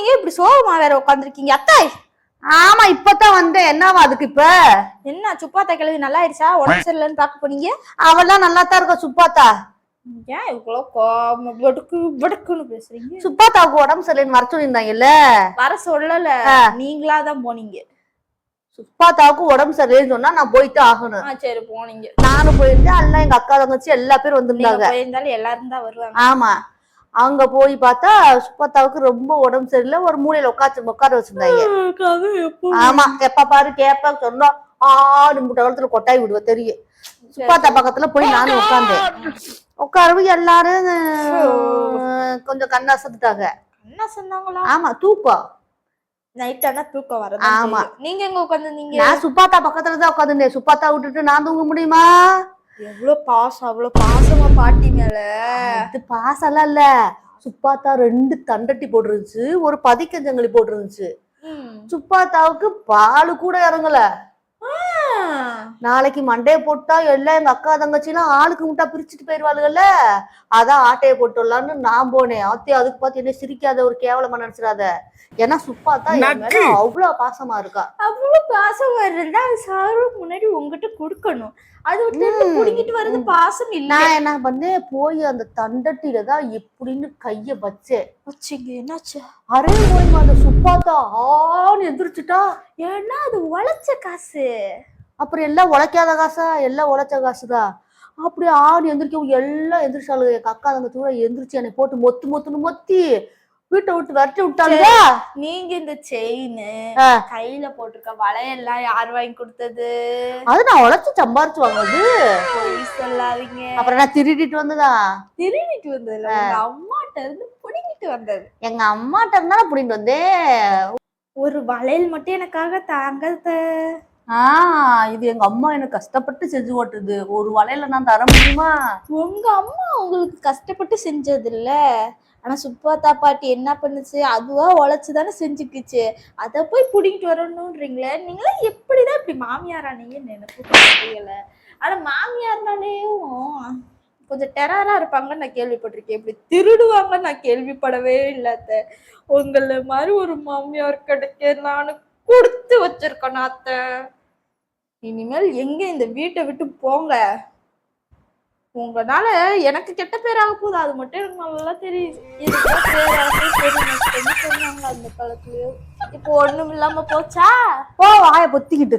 வந்தீங்க இப்படி சோகமா வேற உட்காந்துருக்கீங்க அத்தை! ஆமா இப்பதான் வந்தேன். என்னவா அதுக்கு இப்ப? என்ன சுப்பாத்தா கிழவி நல்லா ஆயிடுச்சா உடம்பு சரியில்லைன்னு பாக்க போனீங்க? அவெல்லாம் நல்லா தான் இருக்கா சுப்பாத்தா? ஏன் இவ்வளவு கோம படுக்கு படுக்குன்னு பேசுறீங்க? சுப்பாத்தாவுக்கு உடம்பு சரியில்லைன்னு வர சொல்லியிருந்தாங்கல்ல? வர சொல்லல. நீங்களா தான் போனீங்க. சுப்பாத்தாவுக்கு உடம்பு சரியில்லைன்னு சொன்னா நான் போயிட்டு ஆகணும். சரி போனீங்க. நானும் போயிருந்தேன் எல்லாம் எங்க அக்கா தங்கச்சி எல்லா பேரும் நீங்க வந்திருந்தாங்க. போயிருந்தாலும் எல்லாரும் தான் வருவாங்க. ஆமா. அங்க போய் பார்த்தா சுப்பத்தாவுக்கு ரொம்ப உடம்பு சரியில்லை. ஒரு மூலையில உட்காந்து உட்கார வச்சிருந்தாங்க. ஆமா எப்ப பாரு கேப்ப சொன்னோம் ஆறு மூட்டை காலத்துல கொட்டாய் விடுவ தெரியும். சுப்பாத்தா பக்கத்துல போய் நானும் உட்காந்தேன் உட்காரவும் எல்லாரும் கொஞ்சம் கண்ணா சத்துட்டாங்க சொன்னாங்களா ஆமா தூக்கம். நைட் ஆனா தூக்கம் வர ஆமா. நீங்க எங்க உட்காந்துருந்தீங்க நான் சுப்பாத்தா பக்கத்துல தான் உட்காந்துருந்தேன் சுப்பாத்தா விட்டுட்டு நான் தூங்க முடியுமா? எவ்வளவு பாசம் அவ்வளவு பாசமா பாட்டி மேல. இது பாசெல்லாம் இல்ல. சுப்பாத்தா ரெண்டு தண்டட்டி போட்டுருந்துச்சு ஒரு பதிக்கஞ்சங்களி போட்டுருந்துச்சு. சுப்பாத்தாவுக்கு பால் கூட இறங்கல. நாளைக்கு மண்டைய போட்டா எல்லாம் எங்க அக்கா தங்கச்சி எல்லாம் ஆளுக்கு முட்டா பிரிச்சுட்டு போயிருவாளுகள்ல அதான் ஆட்டைய போட்டுடலான்னு நான் போனேன். ஆத்தி அதுக்கு பார்த்து என்ன சிரிக்காத ஒரு கேவலமா நினைச்சிடாத. ஏன்னா சுப்பாத்தா என் மேல அவ்வளவு பாசமா இருக்கா. அவ்வளவு பாசம் வருதுன்னா அது சாரு முன்னாடி உங்ககிட்ட கொடுக்கணும். அது. குடிக்கிட்டு வர்றது பாசம் இல்ல. நான் என்ன பண்ணேன்? போய் அந்த தண்டட்டில தான் எப்படின்னு கைய வச்சேன். வச்சுங்க என்னாச்சு? அரே போய் அந்த சுப்பாத்தா ஆன்னு எந்திரிச்சுட்டா. ஏன்னா அது உழைச்ச காசு. அப்புறம் எல்லாம் உழைக்காத காசா? எல்லாம் உழைச்ச காசுதான் அப்படி ஆணி எந்திரிக்கவும் எல்லாம் எந்திரிச்சாளுங்க. எங்க அக்கா தங்க தூர எந்திரிச்சு என்னை போட்டு மொத்து மொத்துன்னு மொத்தி வீட்டை விட்டு விரட்டி விட்டாளுங்க. நீங்க இந்த செயின். கையில போட்டிருக்க வளையெல்லாம் யார் வாங்கி கொடுத்தது? அது நான் உழைச்சு சம்பாரிச்சு வாங்குறது பொய் சொல்லாதீங்க. அப்புறம் நான் திருடிட்டு வந்ததா? திருடிட்டு வந்ததுல அம்மாட்ட இருந்து புடிங்கிட்டு வந்தது. எங்க அம்மாட்ட இருந்தா புடிட்டு வந்தேன். ஒரு வளையல் மட்டும் எனக்காக தாங்க ஆஹ் இது எங்க அம்மா எனக்கு கஷ்டப்பட்டு செஞ்சு போட்டுது ஒரு வலையில நான் தர முடியுமா? உங்க அம்மா உங்களுக்கு கஷ்டப்பட்டு செஞ்சது இல்ல ஆனா சுப்பாத்தா பாட்டி என்ன பண்ணுச்சு? அதுவா உழைச்சு தானே செஞ்சுக்குச்சு. அதை போய் பிடிங்கிட்டு வரணும்ன்றீங்களே? நீங்களே எப்படிதான் இப்படி மாமியாரானீங்கன்னு நினைப்பு புரியல. ஆனா மாமியார்னாலேயும் கொஞ்சம் டெரரா இருப்பாங்கன்னு நான் கேள்விப்பட்டிருக்கேன். இப்படி திருடுவாங்கன்னு நான் கேள்விப்படவே இல்லாத உங்களை மாதிரி ஒரு மாமியார் கிடைக்க நானும் கொடுத்து வச்சிருக்கேன் அத்தை இனிமேல் எங்க இந்த வீட்டை விட்டு போங்க. உங்களால எனக்கு கெட்ட பேர் ஆக போகுது. அது மட்டும் எனக்கு நல்லா தெரியுது. என்ன சொன்னாங்க அந்த காலத்துலயோ. இப்போ ஒண்ணும் இல்லாம போச்சா? போ வாய பொத்திக்கிட்டு.